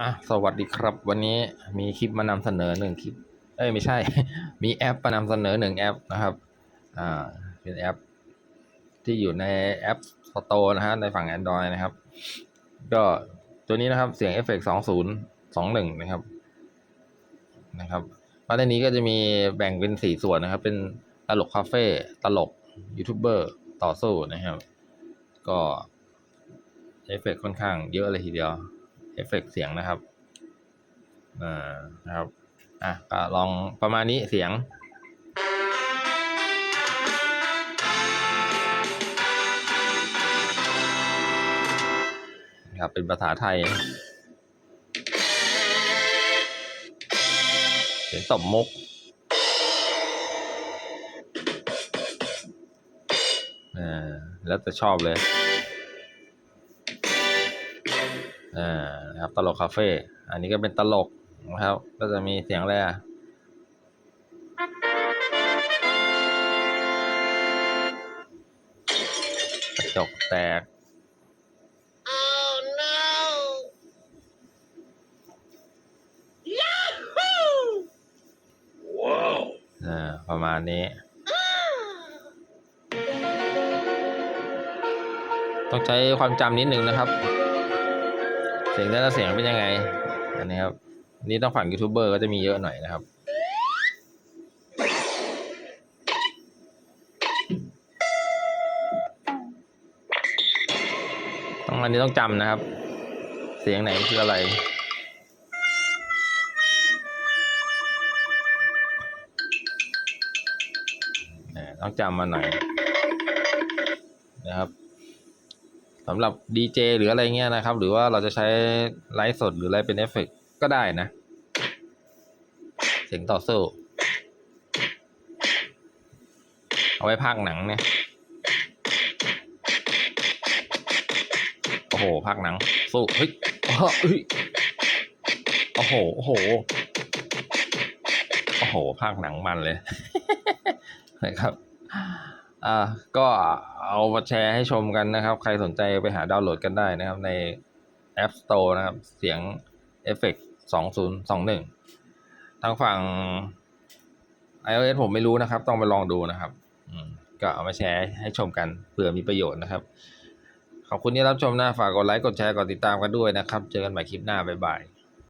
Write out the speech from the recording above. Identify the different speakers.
Speaker 1: อะสวัสดีครับ วันนี้มีคลิปมานำเสนอหนึ่งคลิป เอ้ยไม่ใช่ มีแอปมานำเสนอหนึ่งแอปนะครับ อ่า เป็นแอป ที่อยู่ในแอป Store นะฮะในฝั่ง Android นะครับ ก็ตัวนี้นะครับเสียงเอฟเฟกสองศูนย์สองหนึ่งนะครับ นะครับมาในนี้ก็จะมีแบ่งเป็นสี่ส่วนนะครับ เป็นตลกคาเฟ่ตลกยูทูบเบอร์ต่อสู้นะครับ ก็เอฟเฟกค่อนข้างเยอะเลยทีเดียว เอฟเฟกต์เสียงนะครับอ่านะครับอะก็ลองประมาณนี้เสียงครับเป็นภาษาไทย เสียงตบมุกอ่าแล้วแต่ชอบเลย อ่านะครับตลกคาเฟ่อันนี้ก็เป็นตลกนะครับ ก็จะมีเสียงอะไรอะกระจกแตก
Speaker 2: Oh no! Yahoo!
Speaker 1: อ่าประมาณนี้ ต้องใช้ความจำนิดนึงนะครับ เสียงแต่ละเสียงเป็นยังไง อันนี้ครับนนี้ต้องฝั่งยูทูบเบอร์ก็จะมีเยอะหน่อยนะครับต้องอันนี้ต้องจำนะครับ เสียงไหนคืออะไรต้องจำมาหน่อย สำหรับดีเจหรืออะไรเงี้ยนะครับ หรือว่าเราจะใช้ไลฟ์สดหรืออะไรเป็นเอฟเฟกต์ก็ได้นะ เสียงต่อสู้ เอาไว้พากย์หนังเนี่ย โอ้โหพากย์หนัง สู้ เฮ้ยโอ้โห โอ้โห โอ้โหพากย์หนังมันเลยนะครับ อ่าก็เอามาแชร์ให้ชมกันนะครับ ใครสนใจไปหาดาวน์โหลดกันได้นะครับ ใน App Store นะครับ เสียงเอฟเฟกสองศูนย์สองหนึ่งทางฝั่ง iOS ผมไม่รู้นะครับ ต้องไปลองดูนะครับก็เอามาแชร์ให้ชมกันเผื่อมีประโยชน์นะครับ ขอบคุณที่รับชมนะฝากกดไลค์ กดแชร์ กดติดตามกันด้วยนะครับ เจอกันใหม่คลิปหน้า บ๊ายบาย